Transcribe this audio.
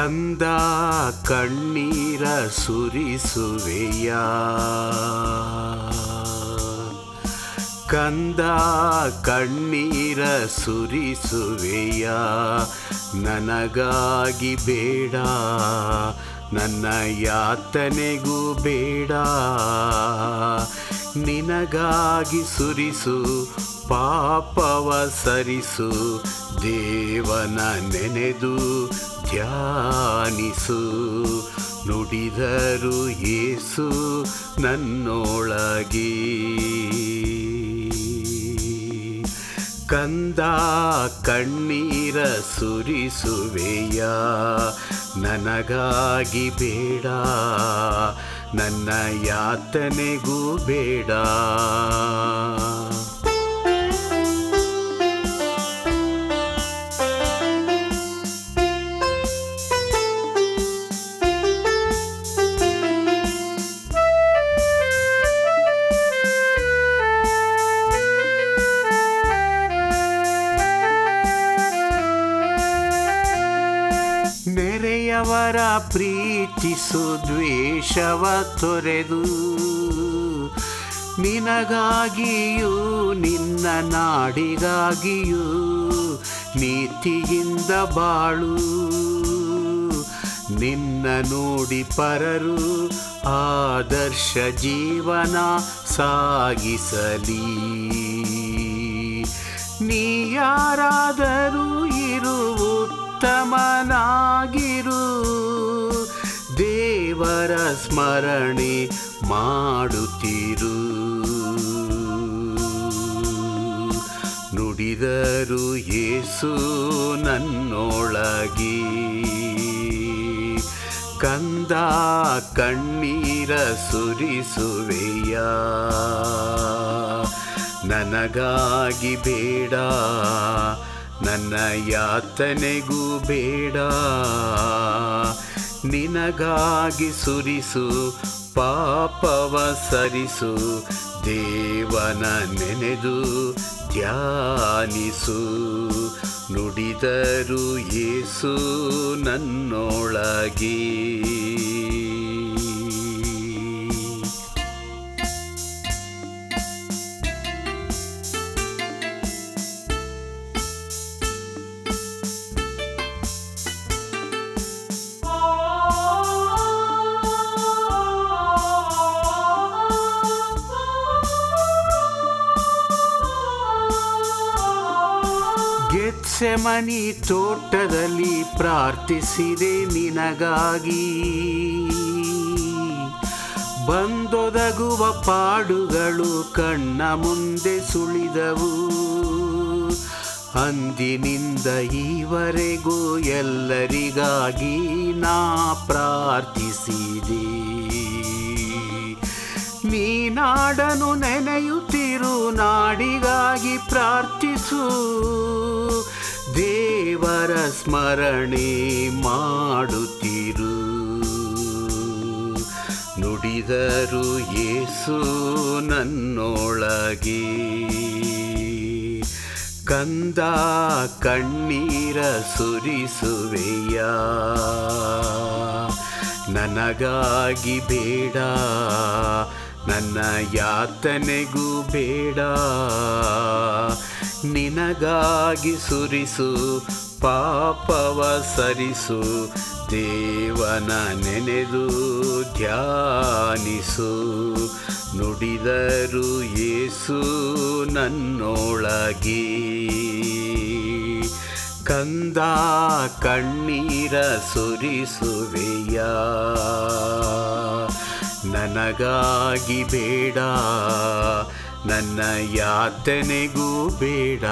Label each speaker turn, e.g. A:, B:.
A: ಕಂದ ಕಣ್ಣೀರ ಸುರಿಸುವೆಯ. ಕಂದ ಕಣ್ಣೀರ ಸುರಿಸುವೆಯ. ನನಗಾಗಿ ಬೇಡ, ನನ್ನ ಯಾತನೆಗೂ ಬೇಡ. ನಿನಗಾಗಿ ಸುರಿಸು, ಪಾಪವ ಸರಿಸು, ದೇವನ ನೆನೆದು ಧ್ಯಾನಿಸು ನುಡಿದರು ಏಸು ನನ್ನೊಳಗೆ. ಕಂದ ಕಣ್ಣೀರ ಸುರಿಸುವೆಯ ನನಗಾಗಿ ಬೇಡ. ನನ್ನ ಯಾತನೆಗೂ ಬೇಡ. ನೆರೆಯವರ ಪ್ರೀತಿಸು ದ್ವೇಷವ ತೊರೆದು, ನಿನಗಾಗಿಯೂ ನಿನ್ನ ನಾಡಿಗಾಗಿಯೂ ನೀತಿಯಿಂದ ಬಾಳು. ನಿನ್ನ ನೋಡಿ ಪರರು ಆದರ್ಶ ಜೀವನ ಸಾಗಿಸಲಿ. ನೀ ಯಾರಾದರೂ ಇರು ಉತ್ತಮನಾಗಿರು ಸ್ಮರಣೆ ಮಾಡುತ್ತಿರು. ನುಡಿದರು ಏಸು ನನ್ನೊಳಗಿ. ಕಂದ ಕಣ್ಣೀರ ಸುರಿಸುವೆಯ. ನನಗಾಗಿ ಬೇಡ. ನನ್ನ ಯಾತನೆಗೂ ಬೇಡ. ನಿನಗಾಗಿ ಸುರಿಸು ಪಾಪವ ಸರಿಸು ದೇವನ ನೆನೆದು ಧ್ಯಾನಿಸು. ನುಡಿದರು ಏಸು ನನ್ನೊಳಗೆ. ಗೆತ್ಸೆಮನಿ ತೋಟದಲ್ಲಿ ಪ್ರಾರ್ಥಿಸಿದೆ ನಿನಗಾಗಿ. ಬಂದೊದಗುವ ಪಾಡುಗಳು ಕಣ್ಣ ಮುಂದೆ ಸುಳಿದವು. ಅಂದಿನಿಂದ ಈವರೆಗೂ ಎಲ್ಲರಿಗಾಗಿ ನಾ ಪ್ರಾರ್ಥಿಸಿದೆ. ನಾಡನು ನೆನೆಯುತ್ತಿರು, ನಾಡಿಗಾಗಿ ಪ್ರಾರ್ಥಿಸು. ದೇವರ ಸ್ಮರಣೆ ಮಾಡುತ್ತಿರು. ನುಡಿದರು ಏಸು ನನ್ನೊಳಗೆ. ಕಂದ ಕಣ್ಣೀರ ಸುರಿಸುವೆಯ. ನನಗಾಗಿ ಬೇಡ ನನ್ನ ಯಾತನೆಗೂ ಬೇಡ. ನಿನಗಾಗಿ ಸುರಿಸು, ಪಾಪವ ಸರಿಸು, ದೇವನ ನೆನೆದು ಧ್ಯಾನಿಸು. ನುಡಿದರು ಏಸು ನನ್ನೊಳಗೆ. ಕಂದ ಕಣ್ಣೀರ ಸುರಿಸುವೆಯ? ನನಗಾಗಿ ಬೇಡ. ನನ್ನ ಯಾತನೆಗೂ ಬೇಡ.